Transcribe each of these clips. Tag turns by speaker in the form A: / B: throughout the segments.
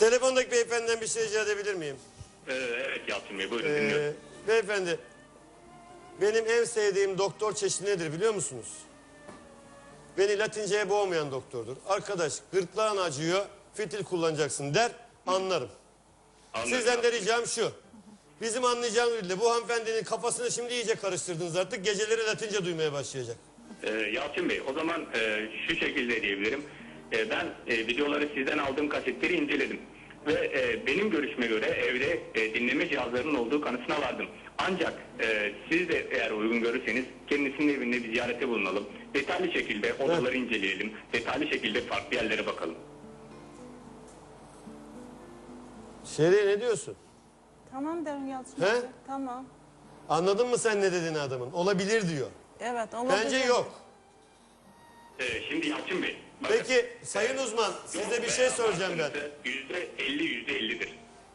A: Telefondaki beyefendiden bir şey rica edebilir miyim?
B: Ee, evet Yalçın Bey buyurun
A: Ee,
B: dinliyorum.
A: beyefendi, benim en sevdiğim doktor çeşidi nedir biliyor musunuz? Beni latinceye boğmayan doktordur. Arkadaş gırtlağın acıyor, fitil kullanacaksın der, anlarım.
B: Anladım.
A: Sizden de ricam şu. Bizim anlayacağımız dilde bu hanımefendinin kafasını şimdi iyice karıştırdınız artık. Geceleri latince duymaya başlayacak.
B: Ee, Yalçın Bey o zaman e, şu şekilde diyebilirim. E, ben e, videoları sizden aldığım kasetleri inceledim. Ve e, benim görüşme göre evde e, dinleme cihazlarının olduğu kanısına vardım. Ancak e, siz de eğer uygun görürseniz kendisinin evinde bir ziyarete bulunalım. Detaylı şekilde odaları inceleyelim. Detaylı şekilde farklı yerlere bakalım.
A: Şeriye ne diyorsun?
C: Tamam derim Yalçın
A: He?
C: abi. Tamam.
A: Anladın mı sen ne dediğini adamın? Olabilir diyor.
C: Evet olabilir.
A: Bence yok.
B: E, şimdi Yalçın Bey.
A: Peki sayın uzman size bir şey soracağım ben.
B: Yüzde elli yüzde ellidir.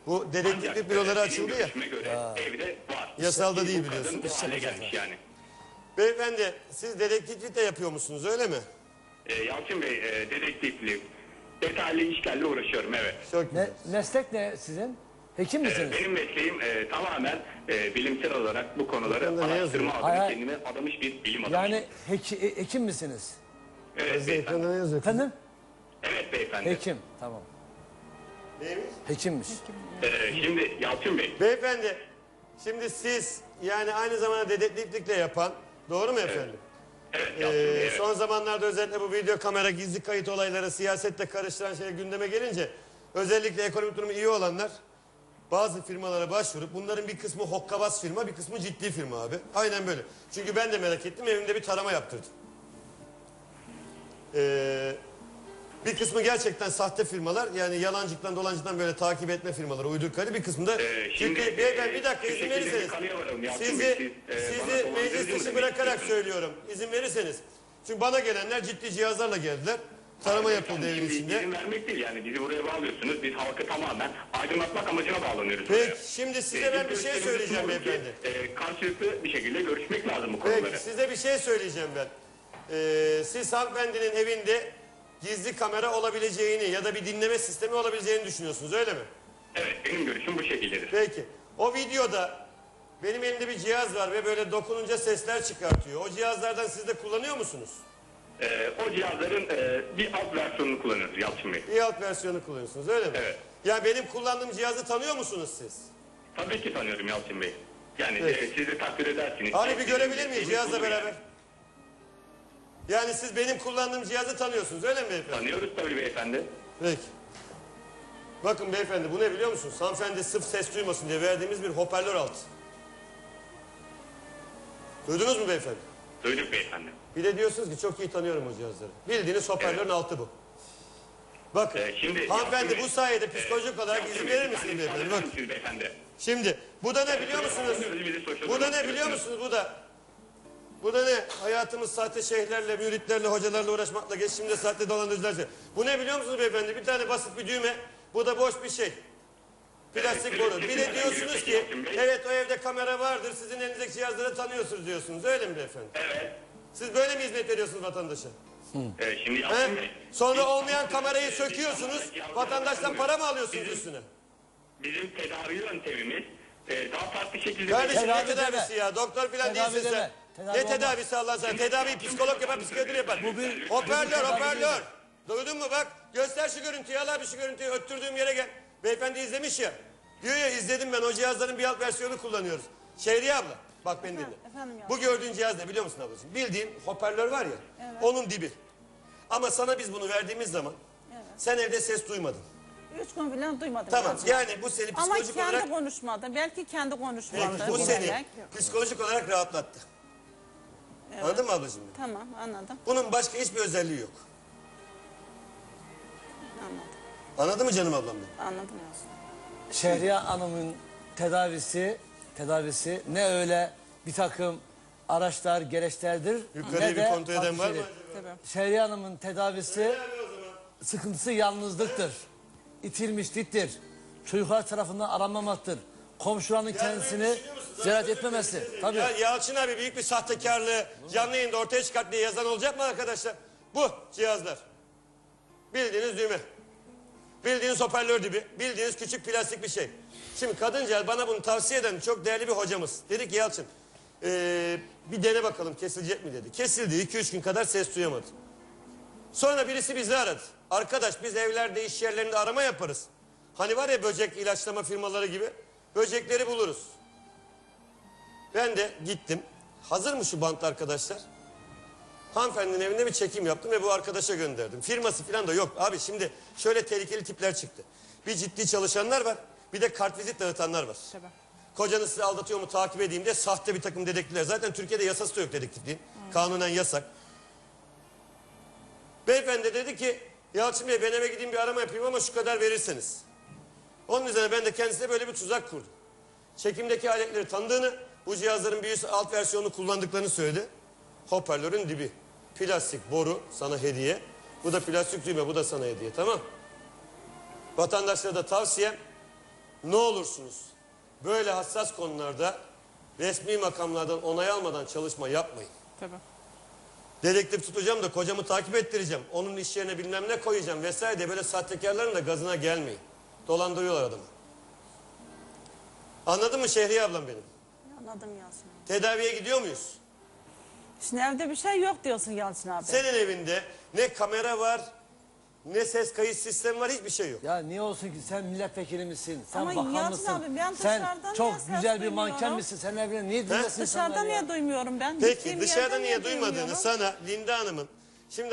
A: Bu dedektiflik büroları
B: e,
A: açıldı ya.
B: göre evde var.
A: Yasalda değil biliyorsun.
B: bu hale gelmiş yani.
A: Beyefendi siz dedektiflik de yapıyor musunuz öyle mi?
B: Ee, Yalçın Bey, e, dedektiflik, detaylı işlerle uğraşıyorum evet.
A: Çok
D: Ne,
A: güzel.
D: meslek ne sizin? Hekim
B: Ee,
D: misiniz?
B: benim mesleğim e, tamamen e, bilimsel olarak bu konuları
A: Bakın da ne
B: araştırma
A: yazıyor?
B: adına
D: Hayır.
B: kendime adamış bir bilim adamıyım.
D: Yani heki, e- hekim misiniz?
B: Evet, beyefendi.
A: ne yazıyor?
D: Efendim?
B: evet beyefendi.
D: Hekim. Tamam.
A: Neymiş?
D: Hekimmiş.
B: Ee, şimdi Yalçın Bey,
A: Beyefendi şimdi siz yani aynı zamanda dedektiflik de yapan doğru mu efendim?
B: evet Yalçın Bey,
A: Ee,
B: evet.
A: son zamanlarda özellikle bu video kamera gizli kayıt olayları siyasette karıştıran şey gündeme gelince özellikle ekonomik durumu iyi olanlar bazı firmalara başvurup bunların bir kısmı hokkabaz firma bir kısmı ciddi firma abi. Aynen böyle. Çünkü ben de merak ettim evimde bir tarama yaptırdım. Ee, bir kısmı gerçekten sahte firmalar yani yalancıktan dolancıktan böyle takip etme firmaları uyduruk kaydı bir kısmında
B: Ee, şimdi,
A: ciddi beyefendi bir dakika izin verirseniz sizi,
B: e,
A: sizi meclis dışı bırakarak
B: istiyorsunuz?
A: söylüyorum izin verirseniz çünkü bana gelenler ciddi cihazlarla geldiler tarama yapıldı evin
B: Şimdi
A: içinde
B: izin vermek değil yani bizi buraya bağlıyorsunuz. Biz halkı tamamen aydınlatmak amacına bağlanıyoruz. buraya.
A: peki şimdi size
B: Ee,
A: ben bir şey söyleyeceğim beyefendi
B: e, karşılıklı bir şekilde görüşmek lazım bu konuları.
A: peki size bir şey söyleyeceğim ben Ee, siz hanımefendinin evinde gizli kamera olabileceğini ya da bir dinleme sistemi olabileceğini düşünüyorsunuz öyle mi?
B: Evet benim görüşüm bu şekildedir.
A: Peki. O videoda benim elimde bir cihaz var ve böyle dokununca sesler çıkartıyor. O cihazlardan siz de kullanıyor musunuz?
B: Ee, o cihazların e, bir alt versiyonunu kullanıyoruz Yalçın Bey.
A: İyi alt versiyonu kullanıyorsunuz öyle mi?
B: Evet.
A: Ya benim kullandığım cihazı tanıyor musunuz siz?
B: Tabii ki tanıyorum Yalçın Bey. Yani
A: Peki.
B: e, siz de takdir edersiniz.
A: Hani bir görebilir miyiz
B: Sizin
A: cihazla
B: bunu
A: beraber?
B: Yani.
A: Siz benim kullandığım cihazı tanıyorsunuz öyle mi beyefendi?
B: Tanıyoruz tabii beyefendi.
A: Peki. Bakın beyefendi bu ne biliyor musunuz? Hanımefendi sırf ses duymasın diye verdiğimiz bir hoparlör altı. Duydunuz mu beyefendi?
B: Duyduk beyefendi.
A: Bir de diyorsunuz ki çok iyi tanıyorum o cihazları. Bildiğiniz hoparlörün altı bu. Bakın
B: Ee, şimdi
A: hanımefendi bu sayede psikolojik olarak
B: Yalçın
A: izin verir misiniz beyefendi? Bakın şimdi bu da ne biliyor musunuz? Bu da ne biliyor musunuz bu da? Bu da ne? Hayatımız sahte şeyhlerle, müritlerle, hocalarla uğraşmakla geç şimdi de sahte dolandırıcılarla. Bu ne biliyor musunuz beyefendi? Bir tane basit bir düğme. Bu da boş bir şey. Plastik
B: Evet,
A: boru. Bir de diyorsunuz ki evet o evde kamera vardır. Sizin elinizdeki cihazları tanıyorsunuz diyorsunuz. Öyle mi beyefendi?
B: Evet.
A: Siz böyle mi hizmet veriyorsunuz vatandaşa?
B: Ee, şimdi
A: He? Sonra olmayan kamerayı söküyorsunuz. Vatandaştan para mı alıyorsunuz
B: Bizim-
A: üstüne?
B: Bizim tedavi yöntemimiz e, daha farklı şekilde...
A: Kardeşim ne
D: Tedavi
A: tedavisi
D: deme.
A: ya? Doktor falan
D: Tedavi
A: değilsin sen.
D: deme. Tedavi
A: ne tedavisi Allah sana? Tedavi psikolog yapar, psikiyatri yapar.
D: Bu bir-
A: hoparlör,
D: bu bir tedavi
A: hoparlör. Duydun mu bak? Göster şu görüntüyü, al abi şu görüntüyü. Öttürdüğüm yere gel. Beyefendi izlemiş ya. Diyor ya izledim ben o cihazların bir alt versiyonu kullanıyoruz. Şehriye abla bak beni dinle.
C: efendim ya.
A: Bu gördüğün cihaz ne biliyor musun ablacığım? Bildiğin hoparlör var ya. Onun dibi. Ama sana biz bunu verdiğimiz zaman sen evde ses duymadın.
C: Üç gün falan duymadım.
A: Tamam yani
C: abi.
A: bu seni
C: Ama
A: psikolojik
C: kendi
A: olarak
C: konuşmadı. Belki kendi konuşmadı.
A: bu seni psikolojik olarak rahatlattı. Anladın mı ablacığım?
C: Tamam anladım.
A: Bunun başka hiçbir özelliği yok.
C: Anladım.
A: Anladın mı canım ablam benim?
C: Anladım Yalçın.
D: Şehriye Hanım'ın tedavisi, tedavisi ne öyle bir takım araçlar, gereçlerdir.
A: Yukarıya
D: ne
A: bir
D: de
A: kontrol eden var mı.
C: Tabii.
D: Şehriye Hanım'ın tedavisi sıkıntısı yalnızlıktır. İtilmişliktir. Çocuklar tarafından aranmamaktır. Komşularının kendisini ziyaret etmemesi. Tabii.
A: Ya Yalçın abi büyük bir sahtekarlığı canlı yayında ortaya çıkart diye yazan olacak mı arkadaşlar? Bu cihazlar. Bildiğiniz düğme. Bildiğiniz hoparlör gibi. Bildiğiniz küçük plastik bir şey. Şimdi kadıncağız bana bunu tavsiye eden çok değerli bir hocamız. Dedi ki Yalçın ee, bir dene bakalım kesilecek mi dedi. Kesildi. 2-3 gün kadar ses duyamadı. Sonra birisi bizi aradı. Arkadaş biz evlerde iş yerlerinde arama yaparız. Hani var ya böcek ilaçlama firmaları gibi. Böcekleri buluruz. Ben de gittim. Hazır mı şu bant arkadaşlar? Hanımefendinin evinde bir çekim yaptım ve bu arkadaşa gönderdim. Firması falan da yok. Abi şimdi şöyle tehlikeli tipler çıktı. Bir ciddi çalışanlar var. Bir de kartvizit dağıtanlar var.
C: Tabii.
A: Kocanız sizi aldatıyor mu takip edeyim diye sahte bir takım dedektifler. Zaten Türkiye'de yasası da yok dedektifliğin. Kanunen yasak. Beyefendi dedi ki Yalçın Bey ben eve gideyim bir arama yapayım ama şu kadar verirseniz. Onun üzerine ben de kendisine böyle bir tuzak kurdum. Çekimdeki aletleri tanıdığını, bu cihazların bir üst alt versiyonunu kullandıklarını söyledi. Hoparlörün dibi. Plastik boru sana hediye. Bu da plastik düğme bu da sana hediye tamam. Vatandaşlara da tavsiyem ne olursunuz böyle hassas konularda resmi makamlardan onay almadan çalışma yapmayın.
C: Tabii.
A: Dedektif tutacağım da kocamı takip ettireceğim. Onun iş yerine bilmem ne koyacağım vesaire diye böyle sahtekarların da gazına gelmeyin. Dolandırıyorlar adamı. Anladın mı Şehriye ablam benim?
C: Anladım Yalçın abi.
A: Tedaviye gidiyor muyuz?
C: Şimdi evde bir şey yok diyorsun Yalçın abi.
A: Senin evinde ne kamera var, ne ses kayıt sistemi var, hiçbir şey yok.
D: Ya niye olsun ki sen milletvekili misin? Sen
C: Ama
D: bakan
C: Yalçın
D: mısın?
C: abi, ben
D: sen
C: dışarıdan
D: çok
C: niye ses
D: güzel bir manken
C: duymuyorum?
D: misin? Sen evine niye dinlesin
C: Dışarıda niye duymuyorum ben?
A: Peki
C: Gittiğim
A: dışarıda niye duymadığını
C: duymuyorum?
A: sana Linda Hanım'ın şimdi